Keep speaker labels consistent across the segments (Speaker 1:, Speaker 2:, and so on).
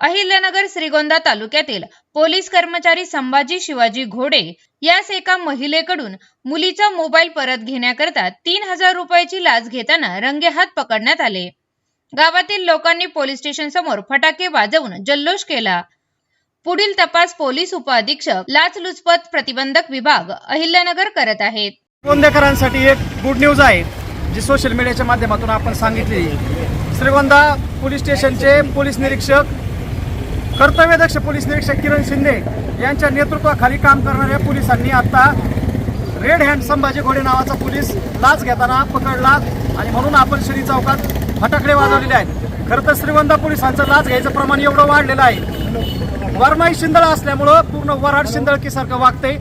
Speaker 1: अहिल्यानगर श्रीगोंदा तालुक्यातील पोलीस कर्मचारी संभाजी शिवाजी घोडे यास एका महिलेकडून मुलीचा मोबाईल परत घेण्याकरता तीन हजार रुपयाची लाच घेताना रंगेहात पकडण्यात आले. गावातील लोकांनी पोलीस स्टेशन समोर फटाके वाजवून जल्लोष केला. पुढील तपास पोलीस उपअधीक्षक लाचलुचपत प्रतिबंधक विभाग अहिल्यानगर करत आहेत.
Speaker 2: गोंदेकरांसाठी एक गुड न्यूज आहे जी सोशल मीडियाच्या माध्यमातून आपण सांगितली श्रीगोंदा पोलीस स्टेशनचे पोलीस निरीक्षक कर्तव्यदक्ष पोलीस निरीक्षक किरण शिंदे यांच्या नेतृत्वाखाली काम करणाऱ्या पोलिसांनी आता रेड हँड संभाजी घोडे नावाचा पोलीस लाच घेताना पकडला आणि म्हणून आपण श्री चौकात फटाकडे वाजवलेले आहेत. खरं तर श्रीवंदा पोलिसांचं लाच घ्यायचं प्रमाण एवढं वाढलेलं आहे. वरमाई शिंदळ असल्यामुळं पूर्ण वराड शिंदळकीसारखं वागते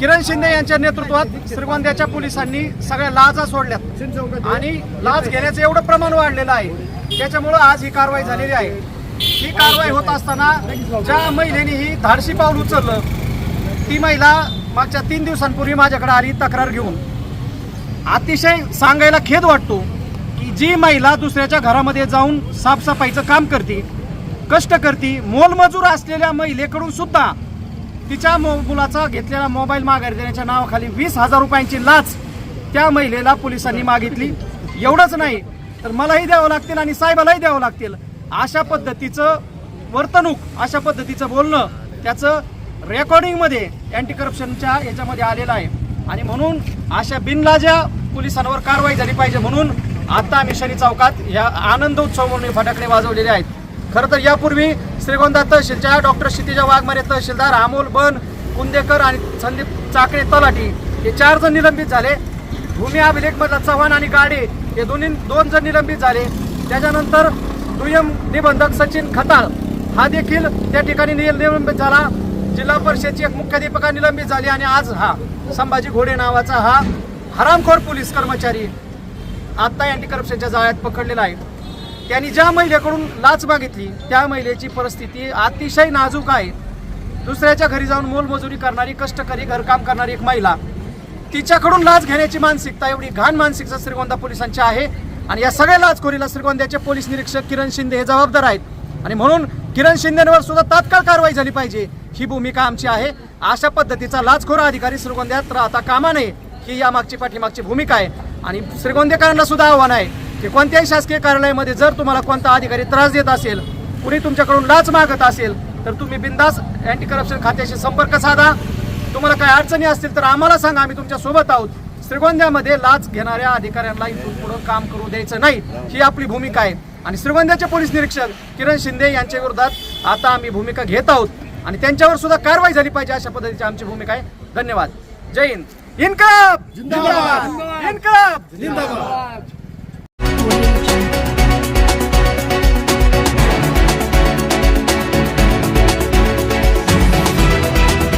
Speaker 2: किरण शिंदे यांच्या नेतृत्वात श्रीगोंद्याच्या पोलिसांनी सगळ्या लाजा सोडल्यात आणि लाच घेण्याचं एवढं प्रमाण वाढलेलं आहे. त्याच्यामुळं आज ही कारवाई झालेली आहे. ही कारवाई होत असताना ज्या महिलेने ही धाडशी पाऊल उचललं ती महिला मागच्या तीन दिवसांपूर्वी माझ्याकडे आली तक्रार घेऊन. अतिशय सांगायला खेद वाटतो की जी महिला दुसऱ्याच्या घरामध्ये जाऊन साफसफाईचं काम करते कष्ट करते मोलमजूर असलेल्या महिलेकडून सुद्धा तिच्या मो मुलाचा घेतलेला मोबाईल माघारी देण्याच्या नावाखाली वीस हजार रुपयांची लाच त्या महिलेला पोलिसांनी मागितली. एवढंच नाही तर मलाही द्यावं लागतील आणि साहेबालाही द्यावं लागतील. अशा पद्धतीचं वर्तणूक अशा पद्धतीचं बोलणं त्याचं रेकॉर्डिंगमध्ये अँटी करप्शनच्या याच्यामध्ये आलेलं आहे. आणि म्हणून अशा बिनलाजा पोलिसांवर कारवाई झाली पाहिजे म्हणून आता आम्ही शनी चौकात या आनंद उत्सव म्हणून फटाकडे वाजवलेले आहेत. खरं तर यापूर्वी श्रीगोंदा तहसीलच्या डॉक्टर क्षितिजा वाघमारे तहसीलदार अमोल बन कुंदेकर आणि संदीप चाकरे तलाठी हे चार जण निलंबित झाले. भूमी अभिलेखमधला चव्हाण आणि गाडे हे दोन्ही दोन जण निलंबित झाले. त्याच्यानंतर दुय्यम निबंधक सचिन खताळ. हा देखील त्या ठिकाणी निलंबित झाला. जिल्हा परिषदची एक मुख्याध्यापिका निलंबित झाली आणि आज हा संभाजी घोडे नावाचा हा हरामखोर पोलीस कर्मचारी आत्ता अँटी करप्शनच्या जाळ्यात पकडलेला आहे. त्यांनी ज्या महिलेकडून लाच मागितली त्या महिलेची परिस्थिती अतिशय नाजूक आहे. दुसऱ्याच्या घरी जाऊन मोलमजुरी करणारी कष्टकरी घरकाम करणारी एक महिला तिच्याकडून लाच घेण्याची मानसिकता एवढी घाण मानसिकता श्रीगोंदा पोलिसांची आहे. आणि या सगळ्या लाचखोरीला श्रीगोंद्याचे पोलीस निरीक्षक किरण शिंदे हे जबाबदार आहेत. आणि म्हणून किरण शिंदेवर सुद्धा तात्काळ कारवाई झाली पाहिजे. ही भूमिका आमची आहे. अशा पद्धतीचा लाचखोर अधिकारी श्रीगोंद्यात राहता कामा नये ही या मागची पाठीमागची भूमिका आहे. आणि श्रीगोंदेकरांना सुद्धा आव्हान आहे की कोणत्याही शासकीय कार्यालयामध्ये जर तुम्हाला कोणता अधिकारी त्रास देत असेल कुणी तुमच्याकडून लाच मागत असेल तर तुम्ही बिंदास अँटी करप्शन खात्याशी संपर्क साधा. तुम्हाला काय अडचणी असतील तर आम्हाला सांगा आम्ही तुमच्यासोबत आहोत. श्रीगोंद्यामध्ये लाच घेणाऱ्या अधिकाऱ्यांना इथून पुढे काम करू द्यायचं नाही ही आपली भूमिका आहे. आणि श्रीगोंद्याचे पोलीस निरीक्षक किरण शिंदे यांच्या विरोधात आता आम्ही भूमिका घेत आहोत आणि त्यांच्यावर सुद्धा कारवाई झाली पाहिजे अशा पद्धतीची आमची भूमिका आहे. धन्यवाद. जय हिंद. इन्कलाब! जिंदाबाद. इन्कलाब! जिंदाबाद.